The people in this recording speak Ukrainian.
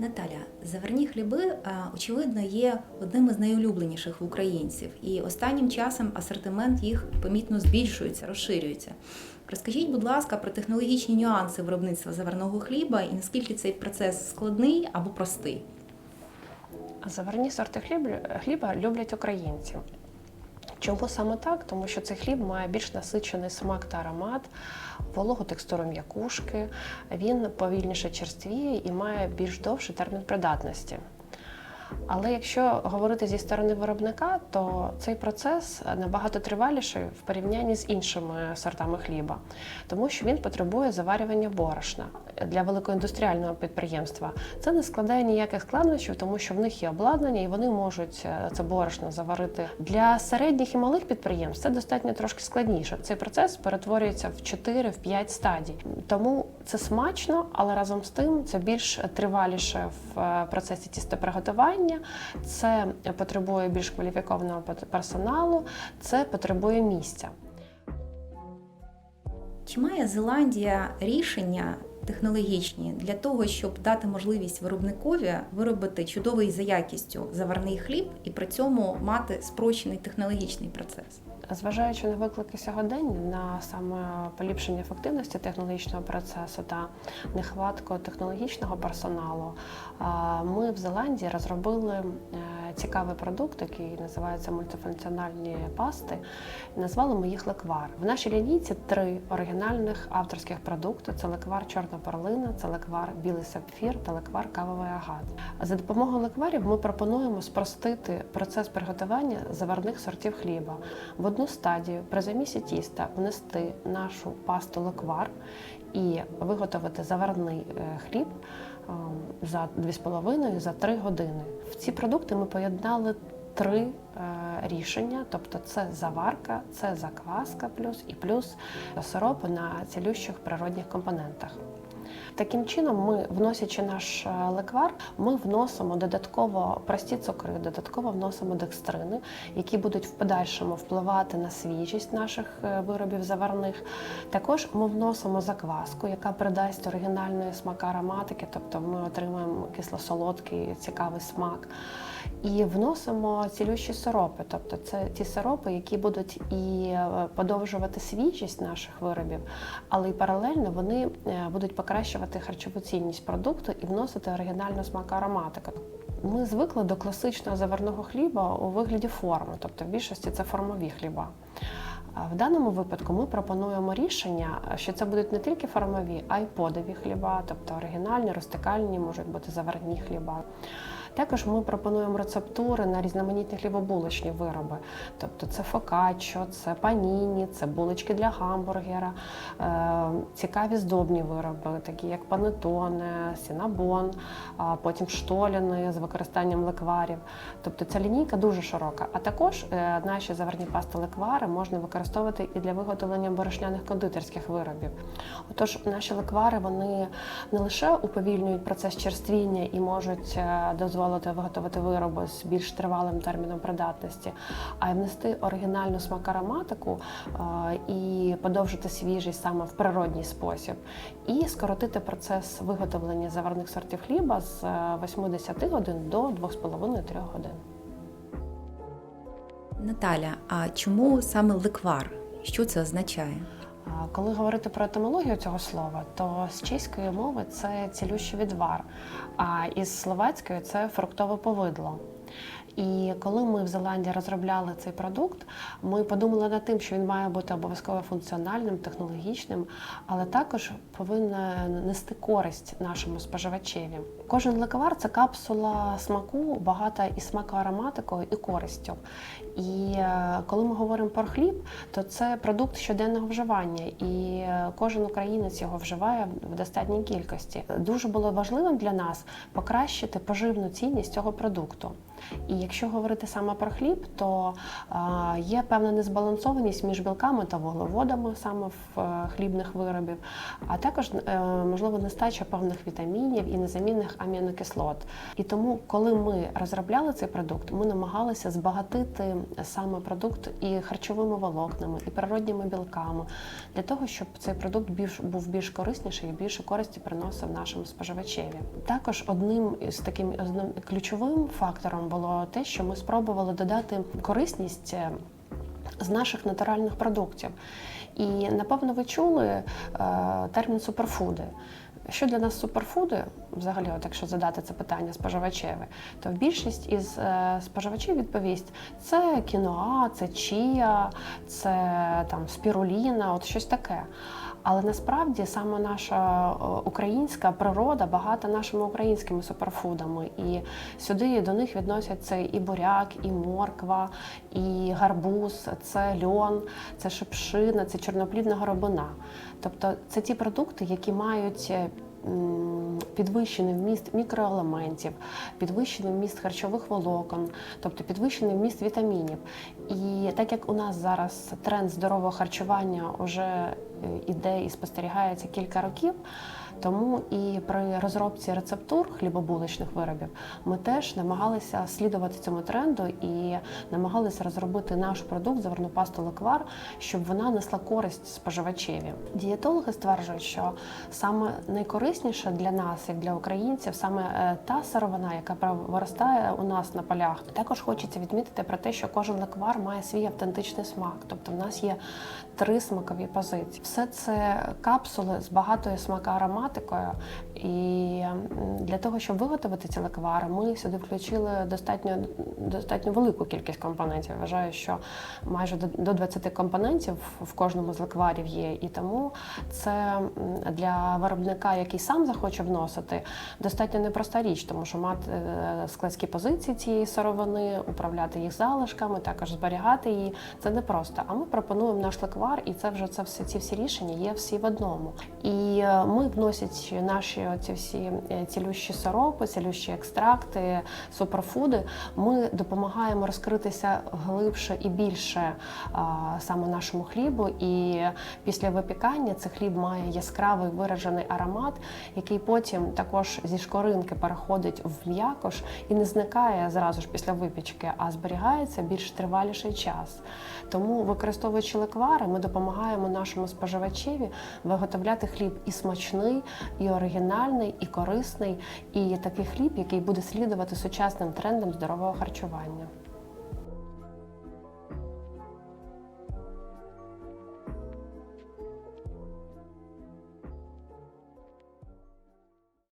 Наталя, заварні хліби, очевидно, є одним із найулюбленіших в українців, і останнім часом асортимент їх помітно збільшується, розширюється. Розкажіть, будь ласка, про технологічні нюанси виробництва заварного хліба і наскільки цей процес складний або простий. Заварні сорти хліб- хліба люблять українці. Чому саме так? Тому що цей хліб має більш насичений смак та аромат, вологу текстуру м'якушки, він повільніше черствіє і має більш довший термін придатності. Але якщо говорити зі сторони виробника, то цей процес набагато триваліший в порівнянні з іншими сортами хліба, тому що він потребує заварювання борошна для великоіндустріального підприємства. Це не складає ніяких складнощів, тому що в них є обладнання і вони можуть е, це борошно заварити. Для середніх і малих підприємств це достатньо трошки складніше. Цей процес перетворюється в 4-5 стадій. Тому це смачно, але разом з тим це більш триваліше в е, процесі тістоприготування. Це потребує більш кваліфікованого пер- персоналу, це потребує місця. Чи має Зеландія рішення технологічні для того, щоб дати можливість виробникові виробити чудовий за якістю заварний хліб і при цьому мати спрощений технологічний процес? Зважаючи на виклики сьогодення, на саме поліпшення ефективності технологічного процесу та нехватку технологічного персоналу, ми в Зеландії розробили е, цікавий продукт, який називається мультифункціональні пасти. Назвали ми їх леквар. В нашій лінійці три оригінальних авторських продукти: це леквар чорна перлина, це леквар білий сапфір та леквар кавовий агат. За допомогою лекварів ми пропонуємо спростити процес приготування заварних сортів хліба. Одну стадію при замісі тіста внести нашу пасту леквар і виготовити заварний е, хліб е, за 2,5 за 3 години. В ці продукти ми поєднали три е, рішення: тобто це заварка, це закваска плюс і плюс сироп на цілющих природних компонентах. Таким чином, ми, вносячи наш е, леквар, ми вносимо додатково прості цукри, додатково вносимо декстрини, які будуть в подальшому впливати на свіжість наших е, виробів заварних. Також ми вносимо закваску, яка придасть оригінальної смака ароматики, тобто ми отримаємо кисло-солодкий цікавий смак. І вносимо цілющі сиропи, тобто це ті сиропи, які будуть і е, подовжувати свіжість наших виробів, але й паралельно вони будуть покращувати харчову цінність продукту і вносити оригінальну смак ароматику. Ми звикли до класичного заварного хліба у вигляді форми, тобто в більшості це формові хліба. В даному випадку ми пропонуємо рішення, що це будуть не тільки формові, а й подові хліба, тобто оригінальні, рустикальні, можуть бути заварні хліба. Також ми пропонуємо рецептури на різноманітні хлібобулочні вироби. Тобто це фокаччо, це паніні, це булочки для гамбургера, е, цікаві здобні вироби, такі як панетоне, сінабон, потім штоліни з використанням лекварів. Тобто ця лінійка дуже широка. А також е, наші заварні пасти леквари можна використовувати і для виготовлення борошняних кондитерських виробів. Отож, наші леквари вони не лише уповільнюють процес черствіння і можуть е, дозволити виготовити вироби з більш тривалим терміном придатності, а й внести оригінальну смак ароматику е, і подовжити свіжість саме в природній спосіб, і скоротити процес виготовлення заварних сортів хліба з е, 80 годин до 2,5-3 годин. Наталя, а чому саме леквар? Що це означає? Коли говорити про етимологію цього слова, то з чеської мови це цілющий відвар, а із словацької це фруктове повидло. І коли ми в Зеландії розробляли цей продукт, ми подумали над тим, що він має бути обов'язково функціональним, технологічним, але також повинен нести користь нашому споживачеві. Кожен леквар це капсула смаку, багата і смакоароматикою, і користю. І е, коли ми говоримо про хліб, то це продукт щоденного вживання, і е, кожен українець його вживає в достатній кількості. Дуже було важливим для нас покращити поживну цінність цього продукту. І Якщо говорити саме про хліб, то е, є певна незбалансованість між білками та вуглеводами саме в хлібних виробів, а також можливо нестача певних вітамінів і незамінних амінокислот. І тому, коли ми розробляли цей продукт, ми намагалися збагатити саме продукт і харчовими волокнами, і природніми білками для того, щоб цей продукт більш був більш корисніший і більше користі приносив нашому споживачеві. Також одним із таким одним ключовим фактором було те, що ми спробували додати корисність. е, З наших натуральних продуктів. І напевно ви чули е, термін суперфуди. Що для нас суперфуди, взагалі, от якщо задати це питання споживачеві, то більшість із е, споживачів відповість: це кіноа, це чія, це там спіруліна, от щось таке. Але насправді саме наша е, українська природа багата нашими українськими суперфудами. І сюди до них відносяться і буряк, і морква, і гарбуз, це льон, це шипшина, це чорноплідна горобина. Тобто це ті продукти, які мають е, підвищений вміст мікроелементів, підвищений вміст харчових волокон, тобто підвищений вміст вітамінів. І так як у нас зараз тренд здорового харчування вже іде і спостерігається кілька років. Тому і при розробці рецептур хлібобуличних виробів ми теж намагалися слідувати цьому тренду і намагалися розробити наш продукт заварну пасту леквар, щоб вона несла користь споживачеві. Дієтологи стверджують, що саме найкорисніше для нас, як для українців, саме е, та сировина, яка виростає у нас на полях. Також хочеться відмітити про те, що кожен леквар має свій автентичний смак. Тобто, в нас є три смакові позиції. Все це капсули з багатою смакоароматикою. І для того, щоб виготовити ці леквари, ми сюди включили достатньо достатньо велику кількість компонентів. Вважаю, що майже до- до 20 компонентів в кожному з лекварів є. І тому це для виробника, який сам захоче вносити, достатньо непроста річ, тому що мати е, складські позиції цієї сировини, управляти їх залишками, також зберігати її це непросто. А ми пропонуємо наш леквар, і це вже це все ці всі рішення є всі в одному. І е, ми вносять наші ці всі е, цілющі сиропи, цілющі екстракти, суперфуди. Ми допомагаємо розкритися глибше і більше саме нашому хлібу. І після випікання цей хліб має яскравий виражений аромат, який потім також зі шкоринки переходить в м'якош і не зникає зразу ж після випічки, а зберігається більш триваліший час. Тому, використовуючи леквари, ми допомагаємо нашому споживачеві виготовляти хліб і смачний, і оригінальний, і корисний, і такий хліб, який буде слідувати сучасним трендам здорового харчування.